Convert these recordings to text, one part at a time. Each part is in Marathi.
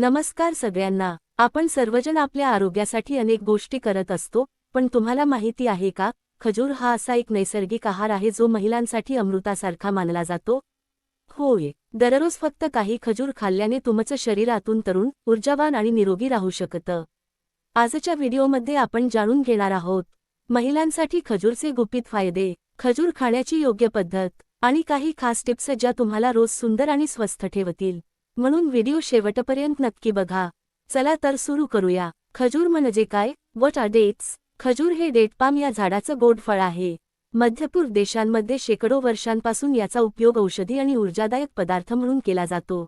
नमस्कार सगळ्यांना. आपण सर्वजण आपल्या आरोग्यासाठी अनेक गोष्टी करत असतो पण तुम्हाला माहिती आहे का? खजूर हा असा एक नैसर्गिक आहार आहे जो महिलांसाठी अमृतासारखा मानला जातो. होय. दररोज फक्त काही खजूर खाल्ल्याने तुमचं शरीरातून तरुण ऊर्जावान आणि निरोगी राहू शकतं. आजच्या व्हिडिओमध्ये आपण जाणून घेणार आहोत महिलांसाठी खजूरचे गुपित फायदे खजूर खाण्याची योग्य पद्धत आणि काही खास टिप्स ज्या तुम्हाला रोज सुंदर आणि स्वस्थ ठेवतील. म्हणून व्हिडिओ शेवटपर्यंत नक्की बघा. चला तर सुरू करूया. खजूर म्हणजे काय? वट आर डेट्स खजूर हे डेटपाम या झाडाचं गोड फळ आहे. मध्यपूर देशांमध्ये शेकडो वर्षांपासून याचा उपयोग औषधी आणि ऊर्जादायक पदार्थ म्हणून केला जातो.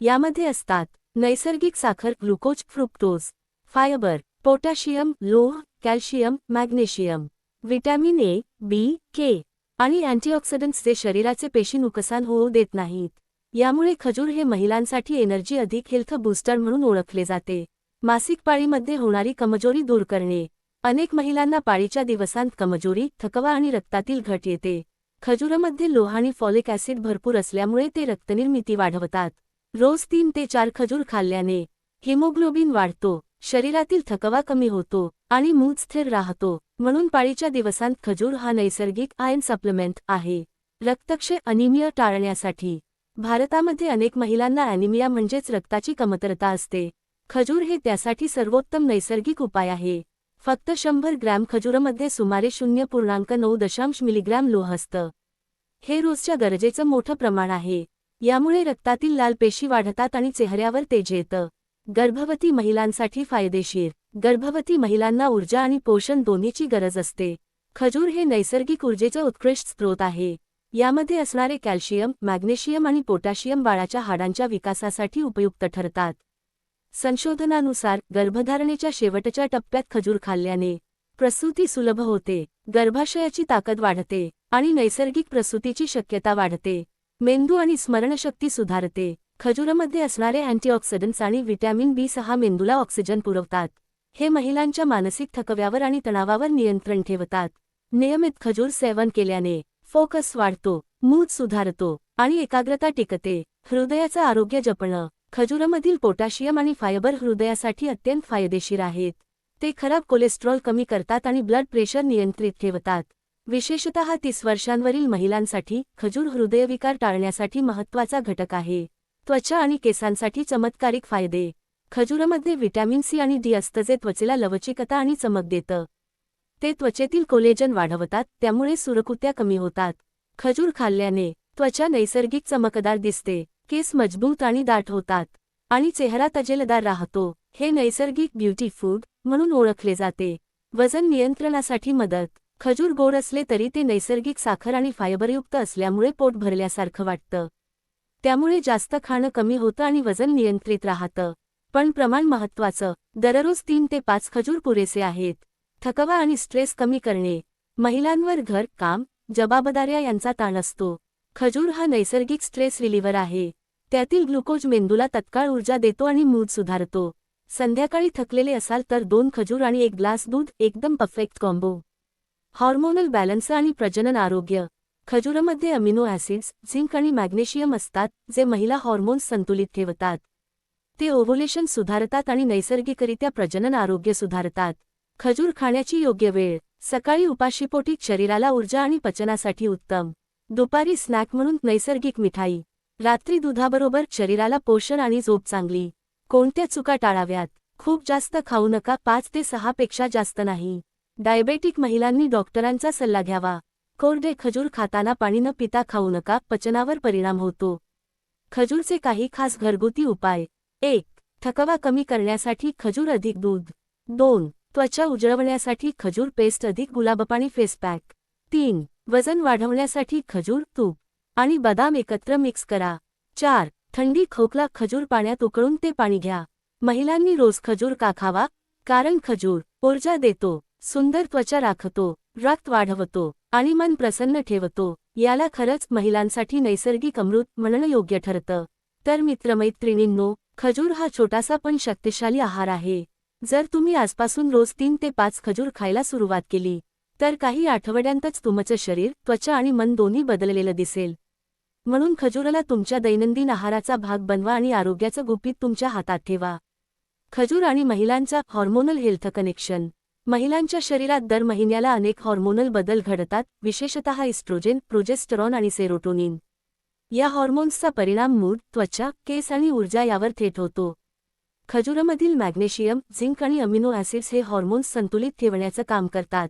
यामध्ये असतात नैसर्गिक साखर ग्लुकोज फ्रुक्टोज फायबर पोटॅशियम लोह calcium magnesium vitamin A B K आणि अँटीऑक्सिडंट्स जे शरीराचे पेशी नुकसान होऊ देत नाहीत. यामुळे खजूर हे महिलांसाठी एनर्जी अधिक हेल्थ बूस्टर म्हणून ओळखले जाते. मासिक पाळीमध्ये होणारी कमजोरी दूर करणे. अनेक महिलांना पाळीच्या दिवसांत कमजोरी थकवा आणि रक्तातील घट येते. खजुरामध्ये लोह आणि फॉलिक ॲसिड भरपूर असल्यामुळे ते रक्तनिर्मिती वाढवतात. रोज तीन ते चार खजूर खाल्ल्याने हिमोग्लोबिन वाढतो शरीरातील थकवा कमी होतो आणि मूड स्थिर राहतो. म्हणून पाळीच्या दिवसांत खजूर हा नैसर्गिक आयन सप्लिमेंट आहे. रक्तक्षय अनिमिया टाळण्यासाठी भारतामध्ये अनेक महिलांना अॅनिमिया म्हणजेच रक्ताची कमतरता असते. खजूर हे त्यासाठी सर्वोत्तम नैसर्गिक उपाय आहे. फक्त शंभर ग्रॅम खजुरामध्ये सुमारे शून्य पूर्णांक नऊ दशांश मिलीग्रॅम लोह असतं. हे रोजच्या गरजेचं मोठं प्रमाण आहे. यामुळे रक्तातील लाल पेशी वाढतात आणि चेहऱ्यावर तेज येतं. गर्भवती महिलांसाठी फायदेशीर. गर्भवती महिलांना ऊर्जा आणि पोषण दोन्हीची गरज असते. खजूर हे नैसर्गिक ऊर्जेचं उत्कृष्ट स्रोत आहे. यामध्ये असणारे कॅल्शियम मॅग्नेशियम आणि पोटॅशियम बाळाच्या हाडांच्या विकासासाठी उपयुक्त ठरतात. संशोधनानुसार गर्भधारणेच्या शेवटच्या टप्प्यात खजूर खाल्ल्याने प्रसूती सुलभ होते गर्भाशयाची ताकद वाढते आणि नैसर्गिक प्रसूतीची शक्यता वाढते. मेंदू आणि स्मरणशक्ती सुधारते. खजुरामध्ये असणारे अँटीऑक्सिडंट्स आणि व्हिटॅमिन बी सहा मेंदूला ऑक्सिजन पुरवतात. हे महिलांच्या मानसिक थकव्यावर आणि तणावावर नियंत्रण ठेवतात. नियमित खजूर सेवन केल्याने फोकस वाढतो मूड सुधारतो आणि एकाग्रता टिकते. हृदयाचं आरोग्य जपणं. खजुरामधील पोटॅशियम आणि फायबर हृदयासाठी अत्यंत फायदेशीर आहेत. ते खराब कोलेस्ट्रॉल कमी करतात आणि ब्लड प्रेशर नियंत्रित ठेवतात. विशेषतः तीस वर्षांवरील महिलांसाठी खजूर हृदयविकार टाळण्यासाठी महत्त्वाचा घटक आहे. त्वचा आणि केसांसाठी चमत्कारिक फायदे. खजुरामध्ये व्हिटॅमिन सी आणि डी असतं जे त्वचेला लवचिकता आणि चमक देतं. ते त्वचेतील कोलेजन वाढवतात त्यामुळे सुरकुत्या कमी होतात. खजूर खाल्ल्याने त्वचा नैसर्गिक चमकदार दिसते केस मजबूत आणि दाट होतात आणि चेहरा तजेलदार राहतो. हे नैसर्गिक ब्युटी फूड म्हणून ओळखले जाते. वजन नियंत्रणासाठी मदत. खजूर गोड असले तरी ते नैसर्गिक साखर आणि फायबरयुक्त असल्यामुळे पोट भरल्यासारखं वाटतं. त्यामुळे जास्त खाणं कमी होतं आणि वजन नियंत्रित राहतं. पण प्रमाण महत्वाचं दररोज तीन ते पाच खजूर पुरेसे आहेत. थकवा आणि स्ट्रेस कमी करणे. महिलांवर घर काम जबाबदाऱ्या यांचा ताण असतो. खजूर हा नैसर्गिक स्ट्रेस रिलिव्हर आहे. त्यातील ग्लुकोज मेंदूला तत्काळ ऊर्जा देतो आणि मूड सुधारतो. संध्याकाळी थकलेले असाल तर दोन खजूर आणि एक ग्लास दूध एकदम परफेक्ट कॉम्बो. हॉर्मोनल बॅलन्स आणि प्रजनन आरोग्य. खजुरामध्ये अमिनो ॲसिड्स झिंक आणि मॅग्नेशियम असतात जे महिला हॉर्मोन्स संतुलित ठेवतात. ते ओव्होलेशन सुधारतात आणि नैसर्गिकरित्या प्रजनन आरोग्य सुधारतात. खजूर खाण्याची योग्य वेळ. सकाळी उपाशीपोटी शरीराला ऊर्जा आणि पचनासाठी उत्तम. दुपारी स्नॅक म्हणून नैसर्गिक मिठाई. रात्री दुधाबरोबर शरीराला पोषण आणि झोप चांगली. कोणत्या चुका टाळाव्यात? खूप जास्त खाऊ नका पाच ते सहा पेक्षा जास्त नाही. डायबेटिक महिलांनी डॉक्टरांचा सल्ला घ्यावा. कोरडे खजूर खाताना पाणी न पिता खाऊ नका पचनावर परिणाम होतो. खजूरचे काही खास घरगुती उपाय. एक थकवा कमी करण्यासाठी खजूर अधिक दूध. दोन त्वचा उजळवण्यासाठी खजूर पेस्ट अधिक गुलाबपाणी फेस पॅक. तीन वजन वाढवण्यासाठी खजूर तूप आणि बदाम एकत्र मिक्स करा. चार थंडी खोकला खजूर पाण्यात उकळून ते पाणी घ्या. महिलांनी रोज खजूर का खावा? कारण खजूर ऊर्जा देतो सुंदर त्वचा राखतो रक्त वाढवतो आणि मन प्रसन्न ठेवतो. याला खरंच महिलांसाठी नैसर्गिक अमृत म्हणणं योग्य ठरतं. तर मित्रमैत्रिणींनो खजूर हा छोटासा पण शक्तिशाली आहार आहे. जर तुम्ही आजपासून रोज तीन ते पाच खजूर खायला सुरुवात केली तर काही आठवड्यांतच तुमचं शरीर त्वचा आणि मन दोन्ही बदललेलं दिसेल. म्हणून खजूरला तुमच्या दैनंदिन आहाराचा भाग बनवा आणि आरोग्याचं गुपित तुमच्या हातात ठेवा. खजूर आणि महिलांचा हॉर्मोनल हेल्थ कनेक्शन महिलांच्या शरीरात दर महिन्याला अनेक हॉर्मोनल बदल घडतात विशेषतः इस्ट्रोजेन प्रोजेस्टरॉन आणि सेरोटोनिन या हॉर्मोन्सचा परिणाम मूड त्वचा केस आणि ऊर्जा यावर थेट होतो. खजुरामधील मॅग्नेशियम झिंक आणि अमिनो ॲसिड्स हे हॉर्मोन्स संतुलित ठेवण्याचं काम करतात.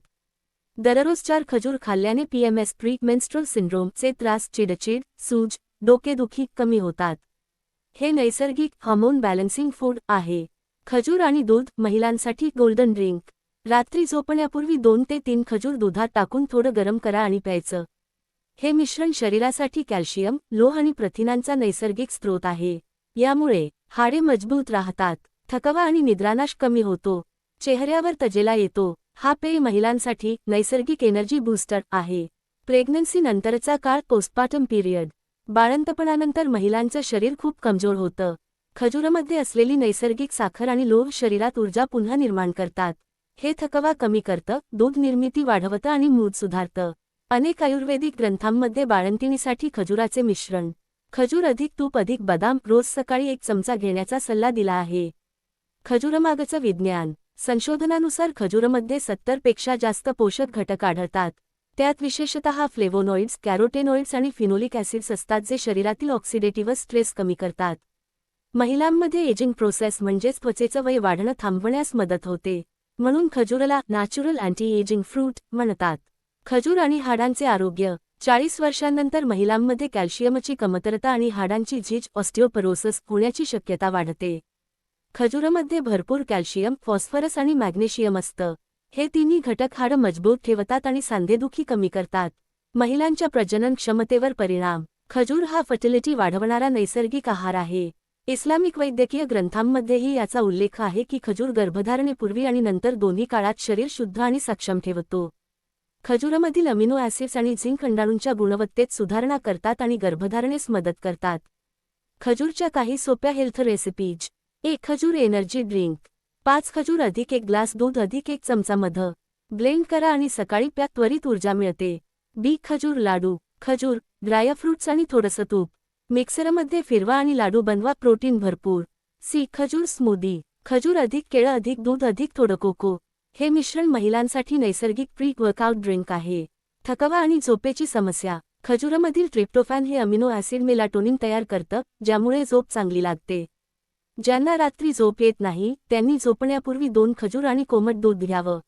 दररोज चार खजूर खाल्ल्याने पीएमएस प्री मेन्स्ट्रल सिंड्रोमचे त्रास चिडचिड सूज डोकेदुखी कमी होतात. हे नैसर्गिक हार्मोन बॅलन्सिंग फूड आहे. खजूर आणि दूध महिलांसाठी गोल्डन ड्रिंक. रात्री झोपण्यापूर्वी दोन ते तीन खजूर दुधात टाकून थोडं गरम करा आणि प्यायचं. हे मिश्रण शरीरासाठी कॅल्शियम लोह आणि प्रथिनांचा नैसर्गिक स्रोत आहे. यामुळे हाडे मजबूत राहतात. थकवा आणि निद्रानाश कमी होतो. चेहऱ्यावर तजेला येतो. हा पेय महिलांसाठी नैसर्गिक एनर्जी बूस्टर आहे. प्रेग्नन्सी नंतरचा काळ पोस्टपार्टम पिरियड. बाळंतपणानंतर महिलांचं शरीर खूप कमजोर होतं. खजुरामध्ये असलेली नैसर्गिक साखर आणि लोह शरीरात ऊर्जा पुन्हा निर्माण करतात. हे थकवा कमी करतं दूध निर्मिती वाढवतं आणि मूद सुधारतं. अनेक आयुर्वेदिक ग्रंथांमध्ये बाळंतिणीसाठी खजुराचे मिश्रण. खजूर अधिक तूप अधिक बदाम रोज सकाळी एक चमचा घेण्याचा सल्ला दिला आहे. खजूरमागचं विज्ञान. संशोधनानुसार खजूरमध्ये सत्तरपेक्षा जास्त पोषक घटक आढळतात. त्यात विशेषतः फ्लेवोनॉइड्स कॅरोटेनॉइड्स आणि फिनोलिक ॲसिड्स असतात जे शरीरातील ऑक्सिडेटिव्ह स्ट्रेस कमी करतात. महिलांमध्ये एजिंग प्रोसेस म्हणजेच त्वचेचं वय वाढणं थांबवण्यास मदत होते. म्हणून खजूरला नॅचरल अँटी एजिंग फ्रूट म्हणतात. खजूर आणि हाडांचे आरोग्य. चाळीस वर्षांनंतर महिलांमध्ये कॅल्शियमची कमतरता आणि हाडांची झीज ऑस्टिओपरोसिस होण्याची शक्यता वाढते. खजुरामध्ये भरपूर कॅल्शियम फॉस्फरस आणि मॅग्नेशियम असतं. हे तिन्ही घटक हाडं मजबूत ठेवतात आणि सांधेदुखी कमी करतात. महिलांच्या प्रजनन क्षमतेवर परिणाम. खजूर हा फर्टिलिटी वाढवणारा नैसर्गिक आहार आहे. इस्लामिक वैद्यकीय ग्रंथांमध्येही याचा उल्लेख आहे की खजूर गर्भधारणेपूर्वी आणि नंतर दोन्ही काळात शरीर शुद्ध आणि सक्षम ठेवतो. खजूरमधील अमिनो ॲसिड्स आणि झिंक खंडाळूंच्या गुणवत्तेत सुधारणा करतात आणि गर्भधारणेस मदत करतात. खजूरच्या काही सोप्या हेल्थ रेसिपीज एक खजूर एनर्जी ड्रिंक पाच खजूर अधिक एक ग्लास दूध अधिक एक चमचा मध. ब्लेंड करा आणि सकाळी प्या त्वरित ऊर्जा मिळते. बी खजूर लाडू. खजूर ड्रायफ्रुट्स आणि थोडंसं तूप. मिक्सरमध्ये फिरवा आणि लाडू बनवा प्रोटीन भरपूर. सी खजूर स्मूदी खजूर अधिक केळं अधिक दूध अधिक थोडं कोको हे मिश्रण महिलांसाठी नैसर्गिक प्री वर्कआउट ड्रिंक आहे. थकवा आणि झोपेची समस्या. खजुरामधील ट्रिप्टोफॅन हे अमिनो ॲसिड मेलाटोनिन तयार करतं ज्यामुळे झोप चांगली लागते. ज्यांना रात्री झोप येत नाही त्यांनी झोपण्यापूर्वी दोन खजूर आणि कोमट दूध घ्यावं.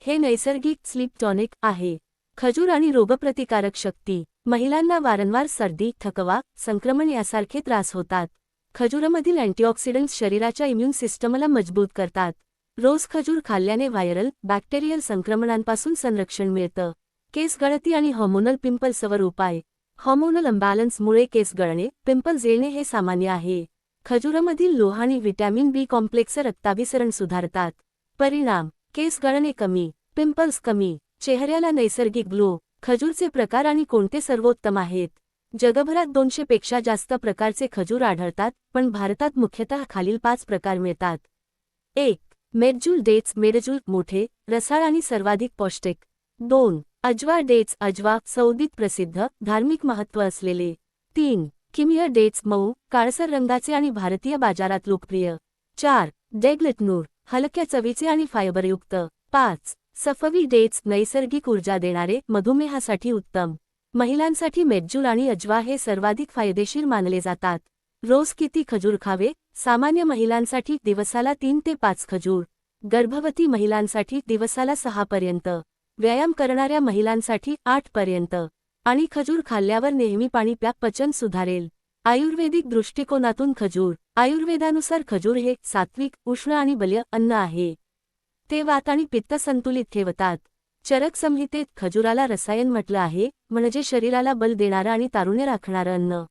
हे नैसर्गिक स्लीप टॉनिक आहे. खजूर आणि रोगप्रतिकारक शक्ती. महिलांना वारंवार सर्दी थकवा संक्रमण यासारखे त्रास होतात. खजुरामधील अँटीऑक्सिडंट्स शरीराच्या इम्युन सिस्टमला मजबूत करतात. रोज खजूर खाल्ल्याने व्हायरल बॅक्टेरियल संक्रमणांपासून संरक्षण मिळतं. केस गळती आणि हॉर्मोनल पिंपल्सवर उपाय. हॉर्मोनल अंबॅलन्समुळे केस गळणे पिंपल्स येणे हे सामान्य आहे. खजूरमधील लोह आणि व्हिटॅमिन बी कॉम्प्लेक्स रक्ताभिसरण सुधारतात. परिणाम केस गळणे कमी पिंपल्स कमी चेहऱ्याला नैसर्गिक ग्लो खजूरचे प्रकार आणि कोणते सर्वोत्तम आहेत? जगभरात दोनशे पेक्षा जास्त प्रकारचे खजूर आढळतात पण भारतात मुख्यतः खालील पाच प्रकार मिळतात. एक मेरजूल डेट्स मेरजूल मोठे रसाळ आणि सर्वाधिक पौष्टिक. दोन अजवा डेट्स अजवा सौदीत प्रसिद्ध धार्मिक महत्त्व असलेले. तीन किमिया डेट्स मऊ काळसर रंगाचे आणि भारतीय बाजारात लोकप्रिय. चार डेगलिटनूर हलक्या चवीचे आणि फायबरयुक्त. पाच सफवी डेट्स नैसर्गिक ऊर्जा देणारे मधुमेहासाठी उत्तम. महिलांसाठी मेज्जूल आणि अजवा हे सर्वाधिक फायदेशीर मानले जातात. रोज किती खजूर खावे? सामान्य महिलांसाठी दिवसाला तीन ते पाच खजूर गर्भवती महिलांसाठी दिवसाला सहापर्यंत व्यायाम करणाऱ्या महिलांसाठी आठ पर्यंत आणि खजूर खाल्ल्यावर नेहमी पाणी प्या पचन सुधारेल. आयुर्वेदिक दृष्टिकोनातून खजूर आयुर्वेदानुसार खजूर हे सात्विक उष्ण आणि बल्य अन्न आहे. ते वात आणि पित्त संतुलित ठेवतात. चरक संहितेत खजुराला रसायन म्हटलं आहे म्हणजे शरीराला बल देणारं आणि तारुण्य राखणारं अन्न.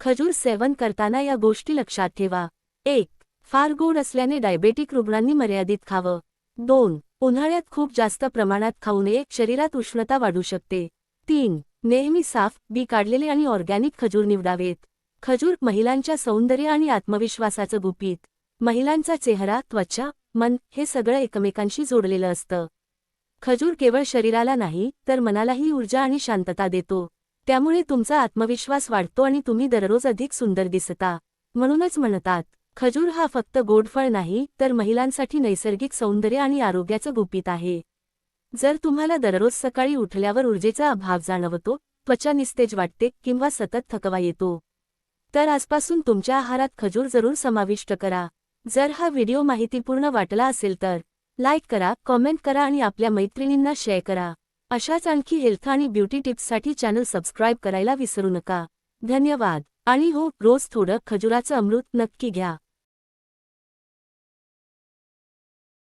खजूर सेवन करताना या गोष्टी लक्षात ठेवा. एक फार गोड असल्याने डायबेटिक रुग्णांनी मर्यादित खावं. दोन उन्हाळ्यात खूप जास्त प्रमाणात खाऊ नये शरीरात उष्णता वाढू शकते. तीन नेहमी साफ बी काढलेले आणि ऑर्गॅनिक खजूर निवडावेत. खजूर महिलांच्या सौंदर्य आणि आत्मविश्वासाचं गुपित. महिलांचा चेहरा त्वचा मन हे सगळं एकमेकांशी जोडलेलं असतं. खजूर केवळ शरीराला नाही तर मनालाही ऊर्जा आणि शांतता देतो. त्यामुळे तुमचा आत्मविश्वास वाढतो आणि तुम्ही दररोज अधिक सुंदर दिसता. म्हणूनच म्हणतात खजूर हा फक्त गोडफळ नाही तर महिलांसाठी नैसर्गिक सौंदर्य आणि आरोग्याचं गुपित आहे. जर तुम्हाला दररोज सकाळी उठल्यावर ऊर्जेचा अभाव जाणवतो त्वचा निस्तेज वाटते किंवा सतत थकवा येतो. तर आजपासून तुमच्या आहारात खजूर जरूर समाविष्ट करा. जर हा व्हिडिओ माहितीपूर्ण वाटला असेल तर लाईक करा कॉमेंट करा आणि आपल्या मैत्रिणींना शेअर करा. अशाच आणखी हेल्थ आणि ब्युटी टिप्ससाठी चॅनल सबस्क्राईब करायला विसरू नका. धन्यवाद. आणि हो रोज थोडं खजुराचं अमृत नक्की घ्या.